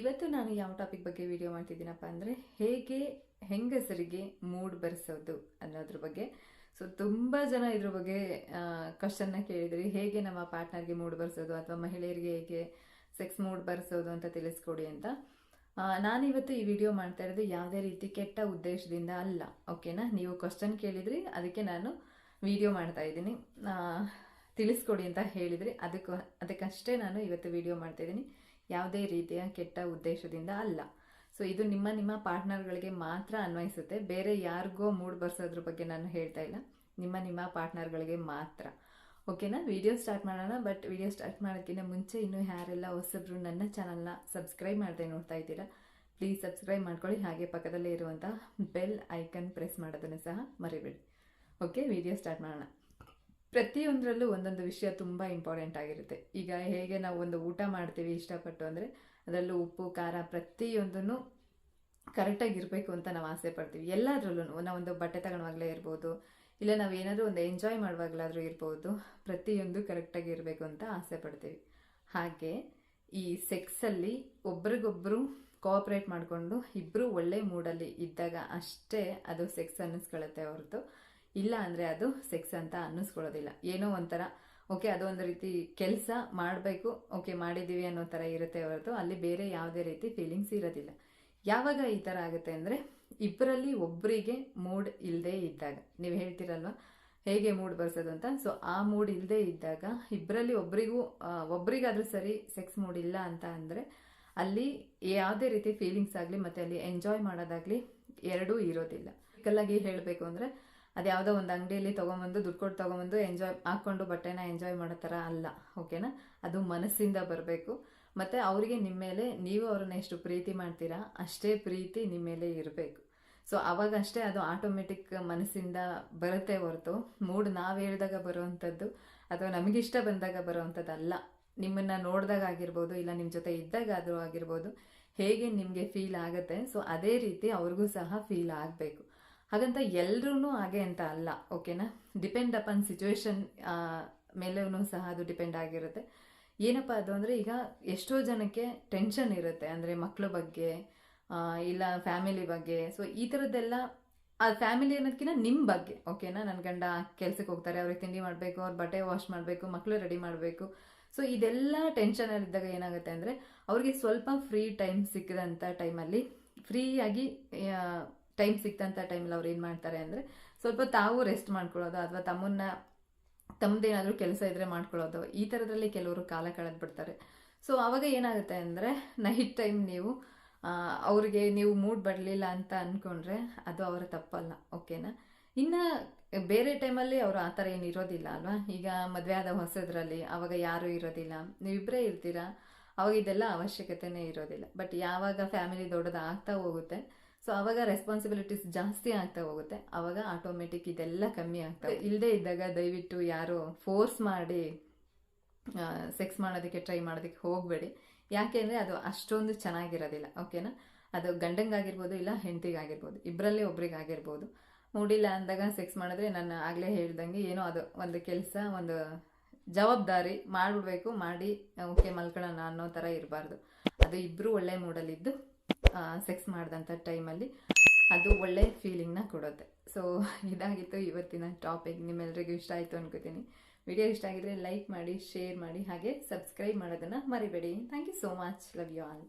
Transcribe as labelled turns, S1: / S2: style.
S1: ಇವತ್ತು ನಾನು ಯಾವ ಟಾಪಿಕ್ ಬಗ್ಗೆ ವಿಡಿಯೋ ಮಾಡ್ತಿದ್ದೀನಪ್ಪ ಅಂದರೆ ಹೇಗೆ ಹೆಂಗಸರಿಗೆ ಮೂಡ್ ಬರೆಸೋದು ಅನ್ನೋದ್ರ ಬಗ್ಗೆ. ಸೊ ತುಂಬ ಜನ ಇದ್ರ ಬಗ್ಗೆ ಕ್ವಶನ್ನ ಕೇಳಿದ್ರಿ. ಹೇಗೆ ನಮ್ಮ ಪಾರ್ಟ್ನರ್ಗೆ ಮೂಡ್ ಬರೆಸೋದು ಅಥವಾ ಮಹಿಳೆಯರಿಗೆ ಹೇಗೆ ಸೆಕ್ಸ್ ಮೂಡ್ ಬರೆಸೋದು ಅಂತ ತಿಳಿಸ್ಕೊಡಿ ಅಂತ. ನಾನು ನಾನಿವತ್ತು ಈ ವಿಡಿಯೋ ಮಾಡ್ತಾ ಇರೋದು ಯಾವುದೇ ರೀತಿ ಕೆಟ್ಟ ಉದ್ದೇಶದಿಂದ ಅಲ್ಲ ಓಕೆನಾ ನೀವು ಕ್ವಶನ್ ಕೇಳಿದ್ರಿ, ಅದಕ್ಕೆ ನಾನು ವಿಡಿಯೋ ಮಾಡ್ತಾ ಇದ್ದೀನಿ. ತಿಳಿಸ್ಕೊಡಿ ಅಂತ ಹೇಳಿದ್ರಿ. ಅದಕ್ಕೆ, ಅದಕ್ಕಷ್ಟೇ ನಾನು ಇವತ್ತು ವಿಡಿಯೋ ಮಾಡ್ತಾ ಇದ್ದೀನಿ. ಯಾವುದೇ ರೀತಿಯ ಕೆಟ್ಟ ಉದ್ದೇಶದಿಂದ ಅಲ್ಲ. ಸೊ ಇದು ನಿಮ್ಮ ನಿಮ್ಮ ಪಾರ್ಟ್ನರ್ಗಳಿಗೆ ಮಾತ್ರ ಅನ್ವಯಿಸುತ್ತೆ. ಬೇರೆ ಯಾರಿಗೋ ಮೂಡ್ ಬರ್ಸೋದ್ರ ಬಗ್ಗೆ ನಾನು ಹೇಳ್ತಾ ಇಲ್ಲ. ನಿಮ್ಮ ನಿಮ್ಮ ಪಾರ್ಟ್ನರ್ಗಳಿಗೆ ಮಾತ್ರ. ಓಕೆನಾ ವಿಡಿಯೋ ಸ್ಟಾರ್ಟ್ ಮಾಡೋಣ. ಬಟ್ ವಿಡಿಯೋ ಸ್ಟಾರ್ಟ್ ಮಾಡೋಕ್ಕಿಂತ ಮುಂಚೆ ಇನ್ನೂ ಯಾರೆಲ್ಲ ಹೊಸಬ್ರು ನನ್ನ ಚಾನಲ್ನ ಸಬ್ಸ್ಕ್ರೈಬ್ ಮಾಡದೆ ನೋಡ್ತಾ ಇದ್ದೀರಾ, ಪ್ಲೀಸ್ ಸಬ್ಸ್ಕ್ರೈಬ್ ಮಾಡ್ಕೊಳ್ಳಿ. ಹಾಗೆ ಪಕ್ಕದಲ್ಲೇ ಇರುವಂಥ ಬೆಲ್ ಐಕನ್ ಪ್ರೆಸ್ ಮಾಡೋದನ್ನು ಸಹ ಮರಿಬೇಡಿ. ಓಕೆ ವಿಡಿಯೋ ಸ್ಟಾರ್ಟ್ ಮಾಡೋಣ. ಪ್ರತಿಯೊಂದರಲ್ಲೂ ಒಂದೊಂದು ವಿಷಯ ತುಂಬ ಇಂಪಾರ್ಟೆಂಟ್ ಆಗಿರುತ್ತೆ. ಈಗ ಹೇಗೆ ನಾವು ಒಂದು ಊಟ ಮಾಡ್ತೀವಿ ಇಷ್ಟಪಟ್ಟು ಅಂದರೆ ಅದರಲ್ಲೂ ಉಪ್ಪು, ಖಾರ ಪ್ರತಿಯೊಂದನ್ನು ಕರೆಕ್ಟಾಗಿ ಇರಬೇಕು ಅಂತ ನಾವು ಆಸೆ ಪಡ್ತೀವಿ. ಎಲ್ಲದರಲ್ಲೂ ನಾವೊಂದು ಬಟ್ಟೆ ತಗೊಳುವಾಗಲೇ ಇರ್ಬೋದು, ಇಲ್ಲ ನಾವು ಏನಾದರೂ ಒಂದು ಎಂಜಾಯ್ ಮಾಡುವಾಗಲಾದರೂ ಇರ್ಬೋದು, ಪ್ರತಿಯೊಂದು ಕರೆಕ್ಟಾಗಿ ಇರಬೇಕು ಅಂತ ಆಸೆ ಪಡ್ತೀವಿ. ಹಾಗೆ ಈ ಸೆಕ್ಸಲ್ಲಿ ಒಬ್ರಿಗೊಬ್ಬರು ಕೋಆಪ್ರೇಟ್ ಮಾಡಿಕೊಂಡು ಇಬ್ಬರು ಒಳ್ಳೆ ಮೂಡಲ್ಲಿ ಇದ್ದಾಗ ಅಷ್ಟೇ ಅದು ಸೆಕ್ಸ್ ಅನ್ನಿಸ್ಕೊಳ್ಳುತ್ತೆ ಹೊರತು ಇಲ್ಲ ಅಂದರೆ ಅದು ಸೆಕ್ಸ್ ಅಂತ ಅನ್ನಿಸ್ಕೊಳ್ಳೋದಿಲ್ಲ. ಏನೋ ಒಂಥರ ಓಕೆ ಅದು ಒಂದು ರೀತಿ ಕೆಲಸ ಮಾಡಬೇಕು ಓಕೆ ಮಾಡಿದ್ದೀವಿ ಅನ್ನೋ ಥರ ಇರುತ್ತೆ ಹೊರತು ಅಲ್ಲಿ ಬೇರೆ ಯಾವುದೇ ರೀತಿ ಫೀಲಿಂಗ್ಸ್ ಇರೋದಿಲ್ಲ. ಯಾವಾಗ ಈ ಥರ ಆಗುತ್ತೆ ಅಂದರೆ ಇಬ್ಬರಲ್ಲಿ ಒಬ್ಬರಿಗೆ ಮೂಡ್ ಇಲ್ಲದೆ ಇದ್ದಾಗ, ನೀವು ಹೇಳ್ತಿರಲ್ವ? ಹೇಗೆ ಮೂಡ್ ಬರ್ಸೋದು ಅಂತ? ಸೊ ಆ ಮೂಡ್ ಇಲ್ಲದೆ ಇದ್ದಾಗ ಇಬ್ಬರಲ್ಲಿ ಒಬ್ಬರಿಗೂ ಒಬ್ಬರಿಗಾದರೂ ಸರಿ ಸೆಕ್ಸ್ ಮೂಡ್ ಇಲ್ಲ ಅಂತ ಅಂದರೆ, ಅಲ್ಲಿ ಯಾವುದೇ ರೀತಿ ಫೀಲಿಂಗ್ಸ್ ಆಗಲಿ, ಮತ್ತು ಅಲ್ಲಿ ಎಂಜಾಯ್ ಮಾಡೋದಾಗಲಿ ಎರಡೂ ಇರೋದಿಲ್ಲ. ಕಲ್ಲಾಗಿ ಹೇಳಬೇಕು ಅಂದರೆ ಅದು ಯಾವುದೋ ಒಂದು ಅಂಗಡಿಯಲ್ಲಿ ತೊಗೊಂಬಂದು, ದುಡ್ಡು ಕೊಟ್ಟು ತೊಗೊಂಬಂದು ಎಂಜಾಯ್ ಹಾಕ್ಕೊಂಡು ಬಟ್ಟೆನ ಎಂಜಾಯ್ ಮಾಡೋ ಥರ ಅಲ್ಲ ಓಕೆನಾ ಅದು ಮನಸ್ಸಿಂದ ಬರಬೇಕು. ಮತ್ತು ಅವರಿಗೆ ನಿಮ್ಮ ಮೇಲೆ, ನೀವು ಅವ್ರನ್ನ ಎಷ್ಟು ಪ್ರೀತಿ ಮಾಡ್ತೀರಾ, ಅಷ್ಟೇ ಪ್ರೀತಿ ನಿಮ್ಮ ಮೇಲೆ ಇರಬೇಕು. ಸೊ ಅವಾಗಷ್ಟೇ ಅದು ಆಟೋಮೆಟಿಕ್ ಮನಸ್ಸಿಂದ ಬರುತ್ತೆ ಹೊರತು. ಮೂಡ್ ನಾವು ಹೇಳಿದಾಗ ಬರುವಂಥದ್ದು ಅಥವಾ ನಮಗಿಷ್ಟ ಬಂದಾಗ ಬರುವಂಥದ್ದಲ್ಲ ನಿಮ್ಮನ್ನು ನೋಡಿದಾಗ ಆಗಿರ್ಬೋದು, ಇಲ್ಲ ನಿಮ್ಮ ಜೊತೆ ಇದ್ದಾಗ ಆದರೂ ಆಗಿರ್ಬೋದು, ಹೇಗೆ ನಿಮಗೆ ಫೀಲ್ ಆಗುತ್ತೆ ಸೊ ಅದೇ ರೀತಿ ಅವ್ರಿಗೂ ಸಹ ಫೀಲ್ ಆಗಬೇಕು. ಹಾಗಂತ ಎಲ್ಲರೂ ಹಾಗೆ ಅಂತ ಅಲ್ಲ, ಓಕೆನಾ? ಡಿಪೆಂಡ್ ಅಪನ್ ಸಿಚುವೇಶನ್ ಮೇಲೂ ಸಹ ಅದು ಡಿಪೆಂಡ್ ಆಗಿರುತ್ತೆ. ಏನಪ್ಪ ಅದು ಅಂದರೆ ಈಗ ಎಷ್ಟೋ ಜನಕ್ಕೆ ಟೆನ್ಷನ್ ಇರುತ್ತೆ, ಅಂದರೆ ಮಕ್ಕಳ ಬಗ್ಗೆ ಇಲ್ಲ ಫ್ಯಾಮಿಲಿ ಬಗ್ಗೆ. ಸೊ ಈ ಥರದ್ದೆಲ್ಲ ಆ ಫ್ಯಾಮಿಲಿ ಅನ್ನೋದಕ್ಕಿಂತ ನಿಮ್ಮ ಬಗ್ಗೆ, ಓಕೆನಾ? ನನ್ನ ಗಂಡ ಕೆಲಸಕ್ಕೆ ಹೋಗ್ತಾರೆ, ಅವ್ರಿಗೆ ತಿಂಡಿ ಮಾಡಬೇಕು, ಅವ್ರ ಬಟ್ಟೆ ವಾಶ್ ಮಾಡಬೇಕು ಮಕ್ಕಳು ರೆಡಿ ಮಾಡಬೇಕು. ಸೊ ಇದೆಲ್ಲ ಟೆನ್ಷನಲ್ಲಿದ್ದಾಗ ಏನಾಗುತ್ತೆ ಅಂದರೆ ಅವ್ರಿಗೆ ಸ್ವಲ್ಪ ಫ್ರೀ ಟೈಮ್ ಸಿಕ್ಕಿದಂಥ ಟೈಮಲ್ಲಿ ಫ್ರೀಯಾಗಿ ಟೈಮ್ ಸಿಕ್ತಂಥ ಟೈಮಲ್ಲಿ ಅವ್ರು ಏನು ಮಾಡ್ತಾರೆ ಅಂದರೆ ಸ್ವಲ್ಪ ತಾವು ರೆಸ್ಟ್ ಮಾಡ್ಕೊಳ್ಳೋದು ಅಥವಾ ತಮ್ಮನ್ನ ತಮ್ಮದೇನಾದರೂ ಕೆಲಸ ಇದ್ದರೆ ಮಾಡ್ಕೊಳ್ಳೋದು, ಈ ಥರದ್ರಲ್ಲಿ ಕೆಲವರು ಕಾಲ ಕಳೆದು ಬಿಡ್ತಾರೆ. ಸೊ ಆವಾಗ ಏನಾಗುತ್ತೆ ಅಂದರೆ ನೈಟ್ ಟೈಮ್ ನೀವು ಅವರಿಗೆ ನೀವು ಮೂಡ್ ಬರಲಿಲ್ಲ ಅಂತ ಅಂದ್ಕೊಂಡ್ರೆ ಅದು ಅವರ ತಪ್ಪಲ್ಲ ಓಕೆನಾ ಇನ್ನು ಬೇರೆ ಟೈಮಲ್ಲಿ ಅವರು ಆ ಥರ ಏನು ಇರೋದಿಲ್ಲ ಅಲ್ವಾ? ಈಗ ಮದುವೆ ಆದ ಹೊಸದ್ರಲ್ಲಿ ಆವಾಗ ಯಾರೂ ಇರೋದಿಲ್ಲ ನೀವಿಬ್ಬರೇ ಇರ್ತೀರಾ? ಅವಾಗ ಇದೆಲ್ಲ ಅವಶ್ಯಕತೆನೇ ಇರೋದಿಲ್ಲ. ಬಟ್ ಯಾವಾಗ ಫ್ಯಾಮಿಲಿ ದೊಡ್ಡದಾಗ್ತಾ ಹೋಗುತ್ತೆ ಸೊ ಅವಾಗ ರೆಸ್ಪಾನ್ಸಿಬಿಲಿಟೀಸ್ ಜಾಸ್ತಿ ಆಗ್ತಾ ಹೋಗುತ್ತೆ. ಅವಾಗ ಆಟೋಮೆಟಿಕ್ ಇದೆಲ್ಲ ಕಮ್ಮಿ ಆಗ್ತದೆ ಇಲ್ಲದೆ ಇದ್ದಾಗ ದಯವಿಟ್ಟು ಯಾರು ಫೋರ್ಸ್ ಮಾಡಿ ಸೆಕ್ಸ್ ಮಾಡೋದಕ್ಕೆ ಟ್ರೈ ಮಾಡೋದಕ್ಕೆ ಹೋಗಬೇಡಿ. ಯಾಕೆಂದರೆ ಅದು ಅಷ್ಟೊಂದು ಚೆನ್ನಾಗಿರೋದಿಲ್ಲ ಓಕೆನಾ ಅದು ಗಂಡಂಗಾಗಿರ್ಬೋದು ಇಲ್ಲ ಹೆಂಡತಿಗಾಗಿರ್ಬೋದು. ಇಬ್ಬರಲ್ಲಿ ಒಬ್ರಿಗಾಗಿರ್ಬೋದು. ಮೂಡಿಲ್ಲ ಅಂದಾಗ ಸೆಕ್ಸ್ ಮಾಡಿದ್ರೆ ನಾನು ಆಗಲೇ ಹೇಳ್ದಂಗೆ ಏನೋ ಅದು ಒಂದು ಕೆಲಸ, ಒಂದು ಜವಾಬ್ದಾರಿ ಮಾಡಿಬಿಡ್ಬೇಕು, ಮಾಡಿ, ಓಕೆ ಮಲ್ಕೊಳ್ಳೋಣ ಅನ್ನೋ ಥರ ಇರಬಾರ್ದು. ಅದು ಇಬ್ಬರು ಒಳ್ಳೆ ಮೂಡಲ್ಲಿದ್ದು ಸೆಕ್ಸ್ ಮಾಡಿದಂಥ ಟೈಮಲ್ಲಿ ಅದು ಒಳ್ಳೆ ಫೀಲಿಂಗ್ನ ಕೊಡುತ್ತೆ. ಸೊ ಇದಾಗಿತ್ತು ಇವತ್ತಿನ ಟಾಪಿಕ್ ನಿಮ್ಮೆಲ್ಲರಿಗೂ ಇಷ್ಟ ಆಯಿತು ಅನ್ಕೋತೀನಿ. ವಿಡಿಯೋ ಇಷ್ಟ ಆಗಿದ್ರೆ ಲೈಕ್ ಮಾಡಿ ಶೇರ್ ಮಾಡಿ, ಹಾಗೆ ಸಬ್ಸ್ಕ್ರೈಬ್ ಮಾಡೋದನ್ನು ಮರಿಬೇಡಿ. Thank you so much love you all